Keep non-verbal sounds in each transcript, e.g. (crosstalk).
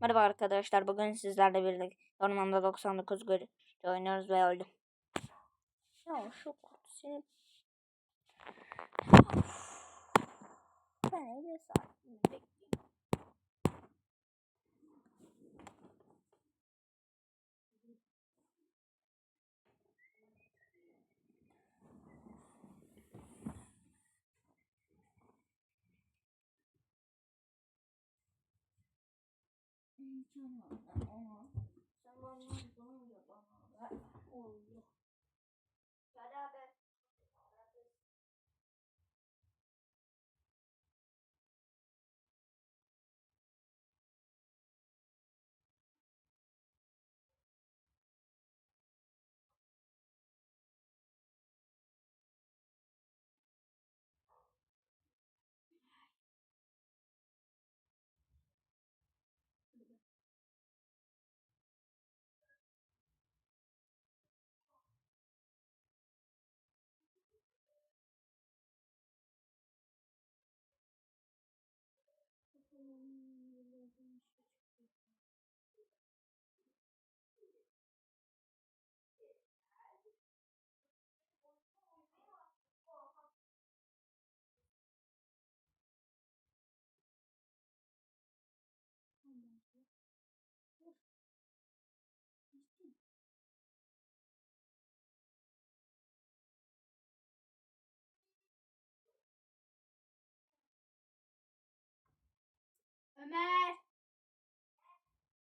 Merhaba arkadaşlar. Bugün sizlerle birlikte ormanda 99 görüşte oynuyoruz ve öldüm. Ya şu seni... Ben 50 saat bekleyeyim. Sen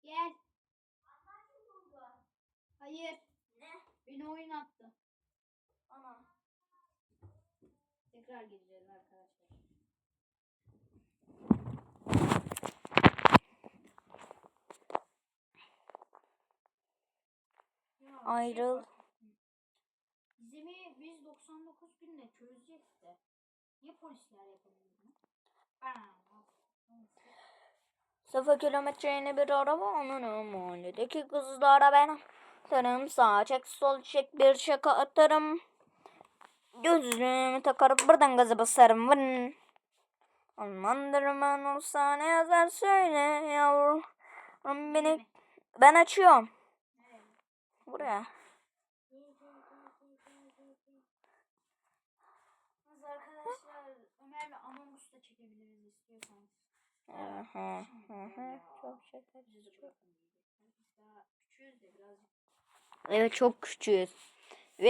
Gel. Hayır. Ne? Beni oyun attı. Ana. Tekrar gireceğiz arkadaşlar. Ya, şey Ayrıl. Gizemi biz 99 günde çözeceğiz de. Niye polisler yapamıyor bunu? Bam. Sıfır kilometre yeni bir araba onun mahalledeki kızlara ben atarım. Sağ çek sol çek bir şaka atarım. Gözlüğümü takarım buradan gaza basarım. Vın. Almandırman olsa ne yazar söyle yavrum. Beni ben açıyorum. Buraya Hı hı. çok şeker birazcık. evet çok küçüğüz ve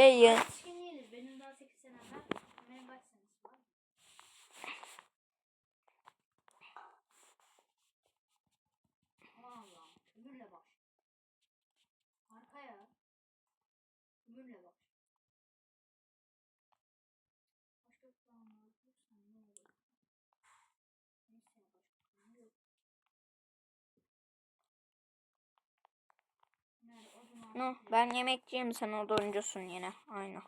No, ben yemekçiyim sen oduncusun yine. Aynı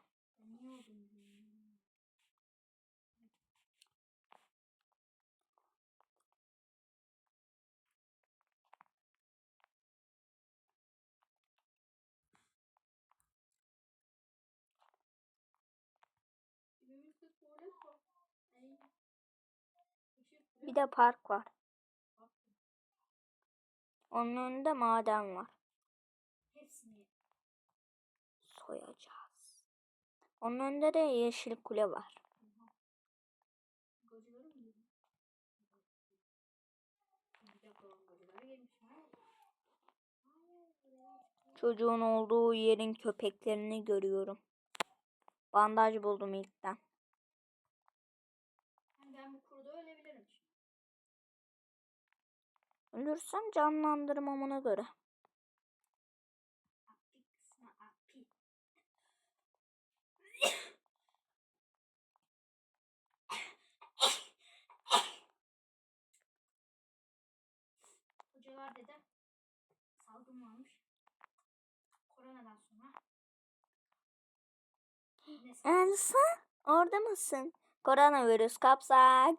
bir de park var. Onun önünde maden var soyacağız. Onun önünde de yeşil kule var. Çocuğun olduğu yerin köpeklerini görüyorum. Bandaj buldum ilkten. Ben bu kurda ölebilirim. Ölürsem canlandırmam ona göre. Elsa orada mısın? Koronavirüs kapsak,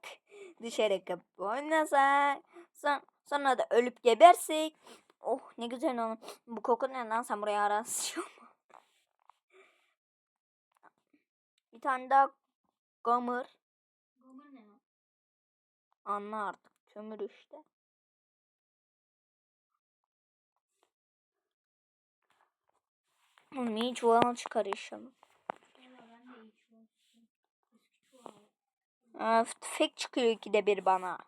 dışarı kapıp oynasak, son, sonra da ölüp gebersek. Oh ne güzel oğlum. Bu koku ne lan sen buraya arasıyor? Bir tane daha gömür. Gömür ne? Anla artık. Kömür işte. Oğlum iyi çuvala çıkar inşallah. Öf, tüfek çıkıyor ikide bir bana.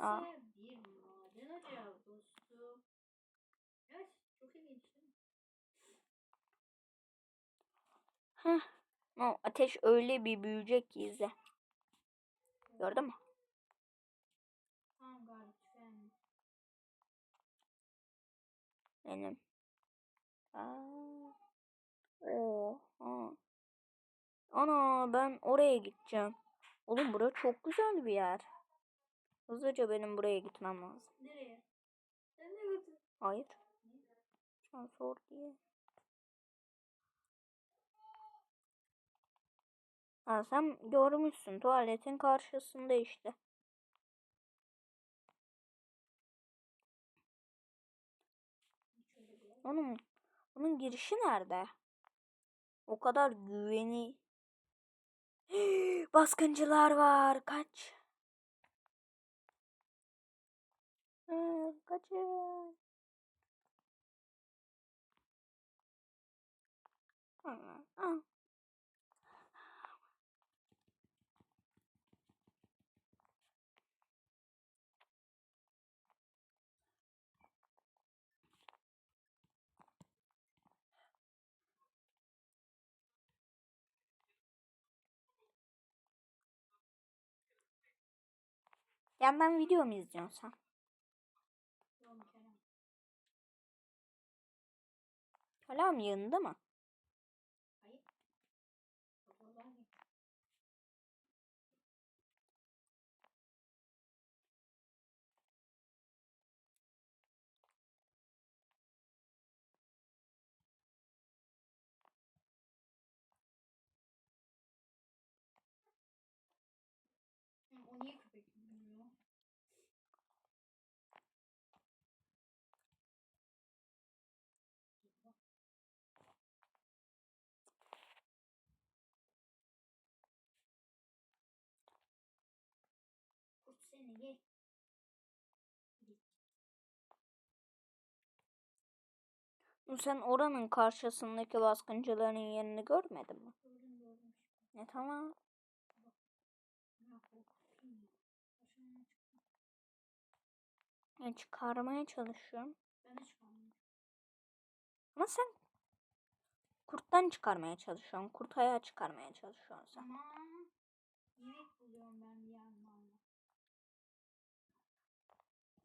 Aa. Heh. O ateş öyle bir büyüyecek ki izle. Gördün mü? Benim. Aa. Oo. Ha. Ana ben oraya gideceğim. Oğlum bura çok güzel bir yer. Hızlıca benim buraya gitmem lazım. Nereye? Sen de götür. Hayır. Sen sor diye. Ha, sen görmüşsün tuvaletin karşısında işte. Onun onun girişi nerede? O kadar güveni. (gasps) Baskıncılar var. Kaç. Kaçın. Hı, Yandan video mu izliyorsun sen? Hala mı yanında mı? Ye. Sen oranın karşısındaki baskıncıların yerini görmedin mi? Ne tamam. Ya. Ya çıkarmaya çalışıyorum. Ama sen kurttan çıkarmaya çalışıyorsun. Kurt ayağı çıkarmaya çalışıyorsun sen. Tamam. Yemek buluyorum ben bir yandan da. O da yana.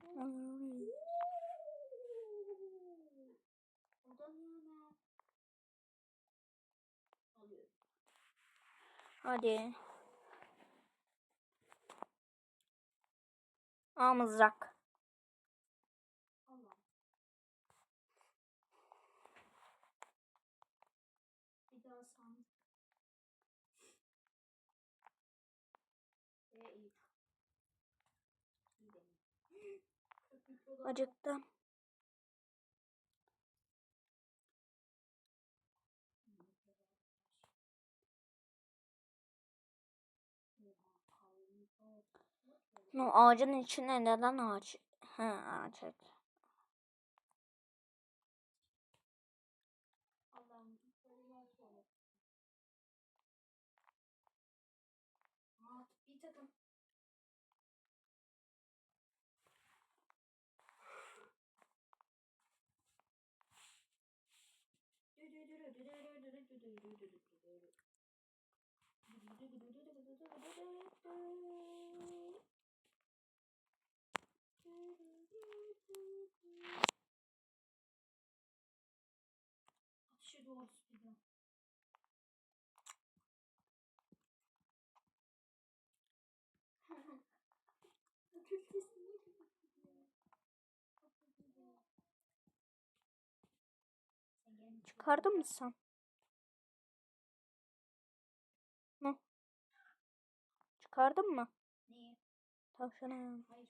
Alıyorum. Hadi. Aa mızrak. Allah. Bir daha sandık. Ve iyi. Gidelim. Köpük olan- Acıktım. No, ağacın içine neden ağaç? Ha ağaç. Evet. Allah'ım böyle sonra. Aa, bir takım. Ateşe doğru gidiyor. Türkçesi niye kötü gidiyor? Çok kötü gidiyor. Sen gelin Çıkardın mı sen? Ne? Çıkardın mı? Neyi? Tavşanı. Hayır.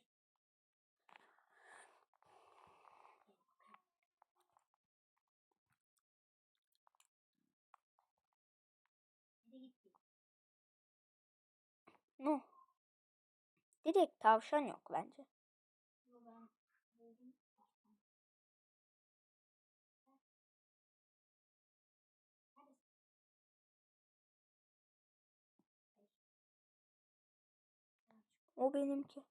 No. Direkt tavşan yok bence. O benimki.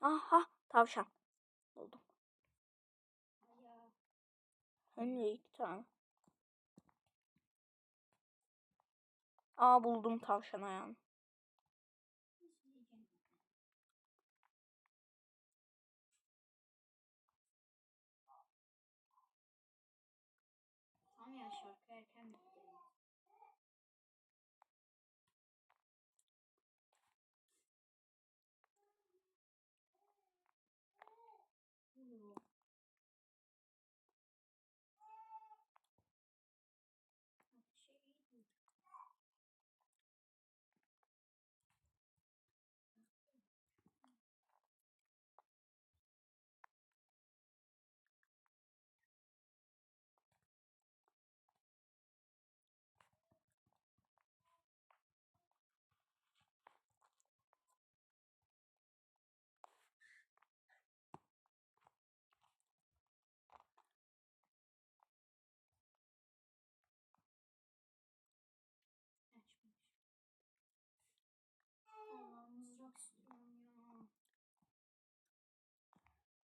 Aha tavşan. Buldum. Hem de iki tane. Aa buldum tavşan ayağını.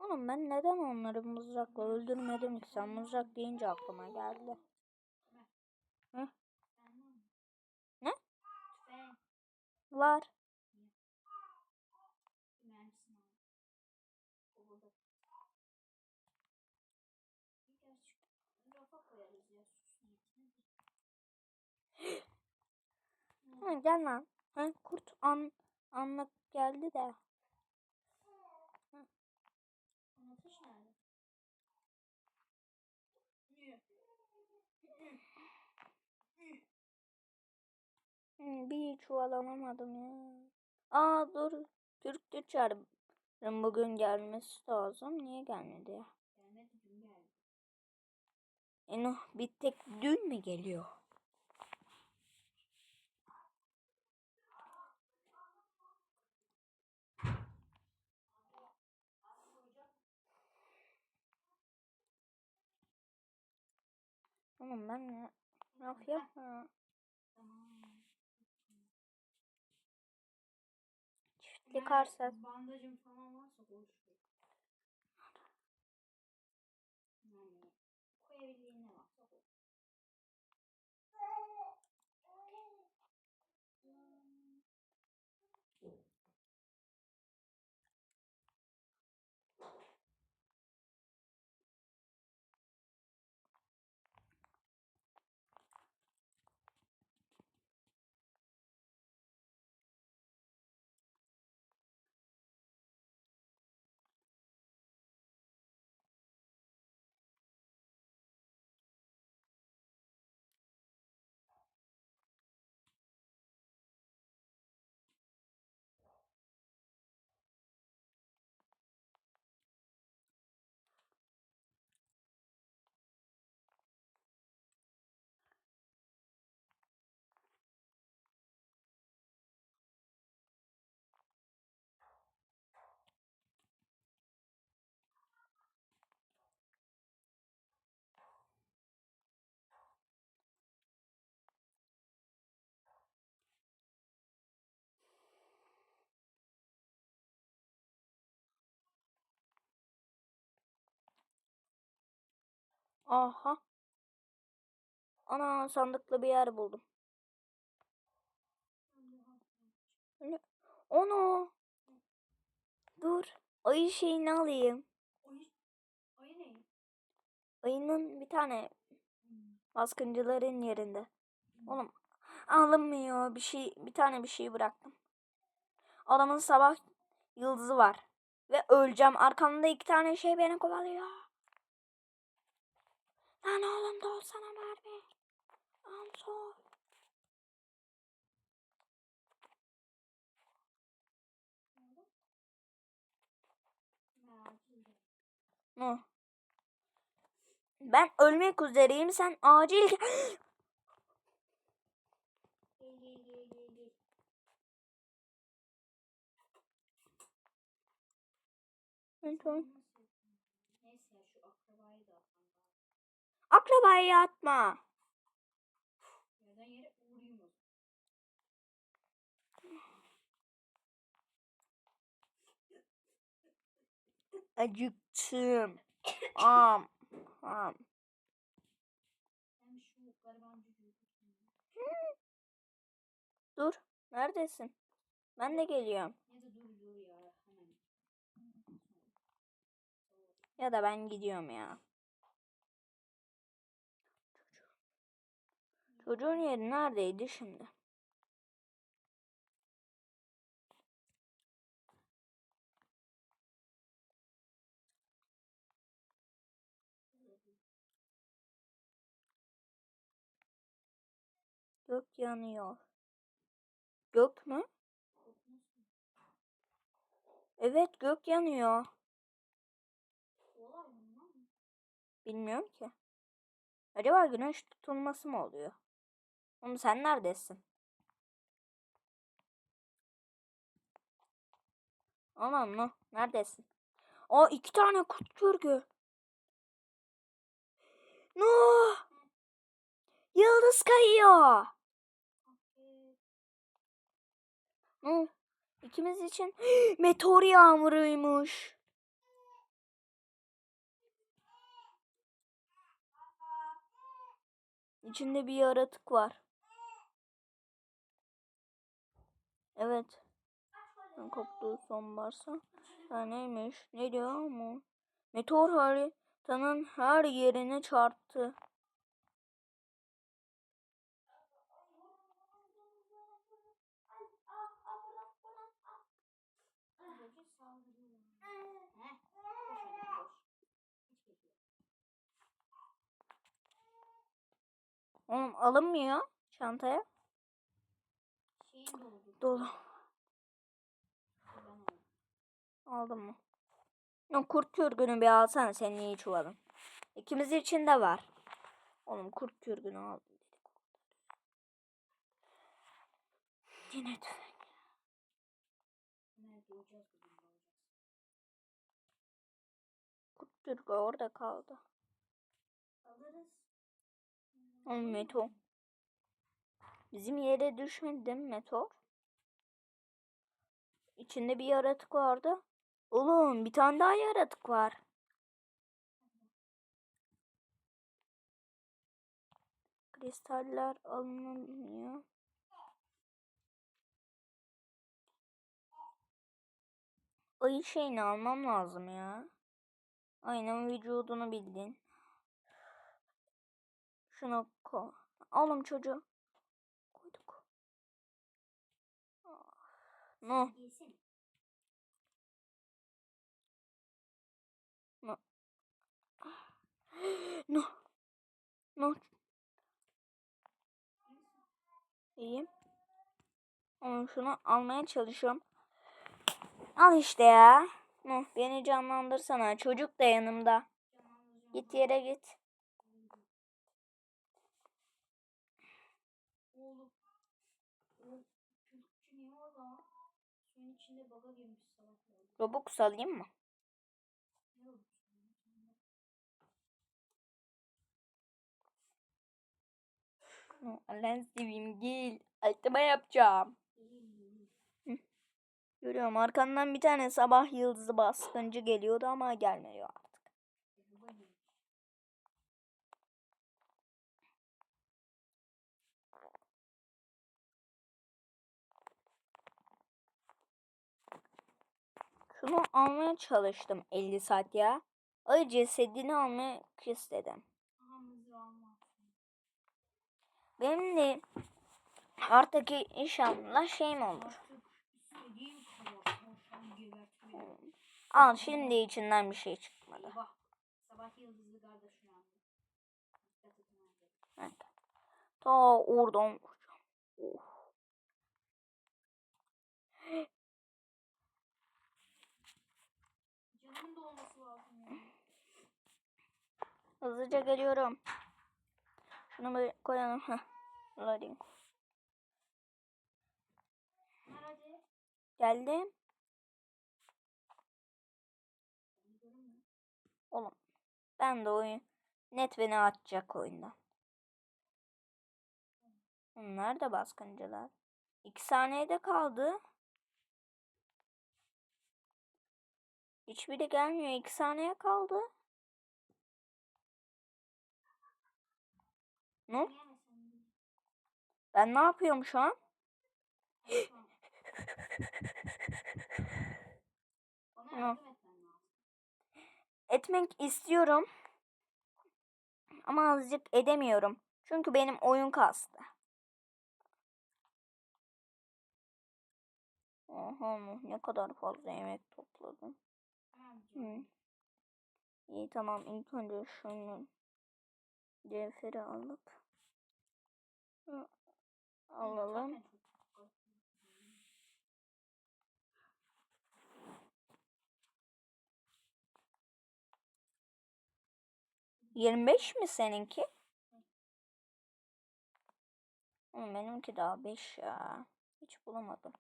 Oğlum ben neden onları mızrakla öldürmedim ki? Sen mızrak deyince aklıma geldi. Mi? Ne? Var. (gasps) Hı, gel lan. Hı, kurt an anlık geldi de. Anlatış nerede? Niye? Hı, bir çuval alamadım ya. Aa dur. Türk çağırın bugün gelmesi lazım. Niye gelmedi ya? Gelmedi dün geldi. E no, bir tek dün mü geliyor? Oğlum ben ne, ne yapayım? Tamam. Arsası. Bandajım falan varsa boş Aha. Ana sandıklı bir yer buldum. Onu. Dur. Ayı şeyini alayım. Ayı, ayı ne? Ayının bir tane Hmm. baskıncıların yerinde. Oğlum alınmıyor. Bir şey bir tane bir şey bıraktım. Adamın sabah yıldızı var. Ve öleceğim. Arkamda iki tane şey beni kovalıyor. Lan oğlum da olsana Barbie. De. Ne? Ben ölmek üzereyim. Sen acil gel. Gel gel gel gel gel. Meto. Nasıl yapayım? Neyse ya şu akrabayı da atalım. Akrabayı atma. Acıktım. (coughs) Am. Am. Dur. Neredesin? Ben de geliyorum. Ya da ben gidiyorum ya. Çocuğun yeri neredeydi şimdi? Gök yanıyor. Gök mü? Evet gök yanıyor. Bilmiyorum ki. Acaba güneş tutulması mı oluyor? Oğlum sen neredesin? Anam no. Neredesin? Aa iki tane kurt görgü. No. Yıldız kayıyor. No. İkimiz için (gasps) meteor yağmuruymuş. İçinde bir yaratık var. Evet. Koptuğu son varsa. Ha neymiş? Ne diyor mu? Meteor haritanın her yerine çarptı. Oğlum alınmıyor çantaya. Dolu. Aldın mı? Ya kurt kürgünü bir alsana senin iyi çuvalın. İkimiz için de var. Oğlum kurt kürgünü aldım. Yine tüfek. Kurt kürgü orada kaldı. Alırız. Oğlum Meto. Bizim yere düşmedi değil mi Meto? İçinde bir yaratık vardı. Oğlum bir tane daha yaratık var. Kristaller alınmıyor. Ayı şeyini almam lazım ya. Aynen vücudunu bildin. Şunu koy. Oğlum çocuğu. No. Yesene. No. No. İyiyim. Ama şunu almaya çalışıyorum. Al işte ya. No, beni canlandırsana. Çocuk da yanımda. Git yere git. Oğlum. Oğlum. Kültçü niye orada? Suyun içinde baga girmiş salak ya. Robux alayım mı? Allah'ını seveyim gel. Altıma yapacağım. Görüyorum arkandan bir tane sabah yıldızı baskıncı geliyordu ama gelmiyor artık. Şunu almaya çalıştım 50 saat ya. Ay cesedini almak istedim. Benim de artık inşallah şeyim olur. Al şimdi içinden bir şey çıkmadı. Evet. Ta oradan vuracağım. Of. Canımın da olması lazım ya. Hızlıca geliyorum. Şunu bir koyalım. Loading. Geldim. Oğlum. Ben de oyun. Net beni atacak oyundan. Onlar da baskıncılar. İki saniyede kaldı. Hiçbiri gelmiyor. İki saniye kaldı. Ne? Ben ne yapıyorum şu an? (gasps) Lazım. Etmek istiyorum. Ama azıcık edemiyorum. Çünkü benim oyun kastı. Oha ne kadar fazla yemek topladım. Hı. İyi tamam ilk önce şunu cevheri alıp alalım. Yirmi beş mi seninki? Benimki daha 5 ya. Hiç bulamadım.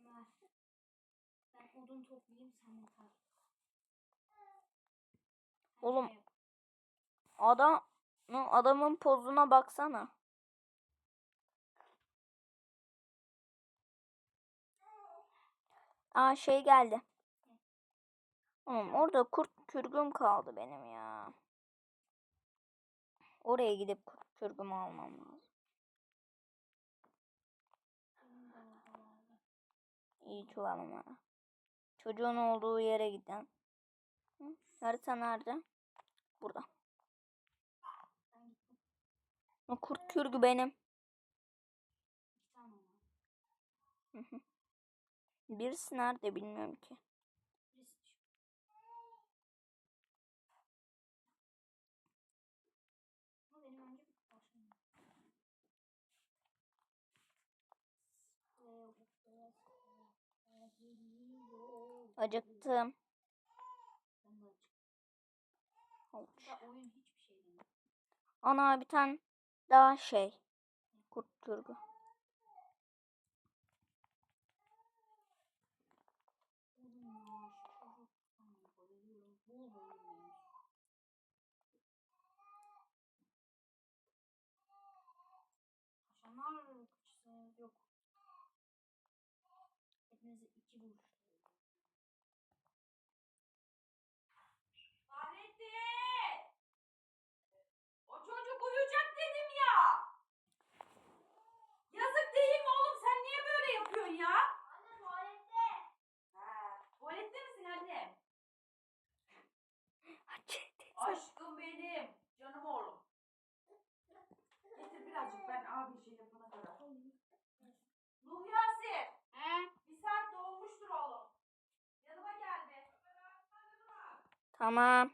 Ömer. Ben odun toplayayım sen de kal. Oğlum. Adam adamın pozuna baksana. Aa şey geldi. Oğlum orada kurt kürgüm kaldı benim ya. Oraya gidip kurt kürgümü almam lazım. İyi çuvalına. Çocuğun olduğu yere giden. Harita nerede? Burada. O kurt kürgü benim. Birisi nerede bilmiyorum ki. Birisi şu. Ama benim önce bir taşım var. Buraya, buraya, buraya geliyor. Acıktım. Ben de açık. Ya oyun hiçbir şey demiyor. Ana bir tane daha şey. Kurt kürgü. Oğlum ya şu çocuk. Aman bayılıyorum. Bol bol yemeğim. Kaşanlar kaçısı yok. Hepinize iki buçuk. Fahrettin! O çocuk uyuyacak dedim ya. Yazık değil mi oğlum? Sen niye böyle yapıyorsun ya? Anne tuvalette. Ha, tuvalette misin anne? Aşkım benim. Canım oğlum. Getir birazcık ben abi şey yapana kadar. Nuh Yasir. He? Bir saat dolmuştur oğlum. Yanıma gel be. Tamam.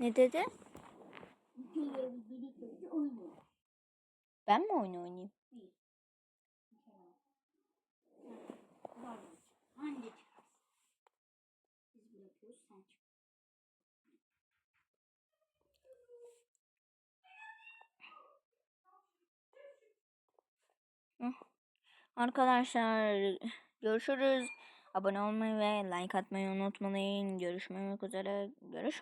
Ne dedi? Ben mi oyun oynayayım? Bir. Var mı? Anne çıkarsın. Biz bırakıyoruz sen çık. Arkadaşlar görüşürüz. Abone olmayı ve like atmayı unutmayın. Görüşmek üzere. Görüşmek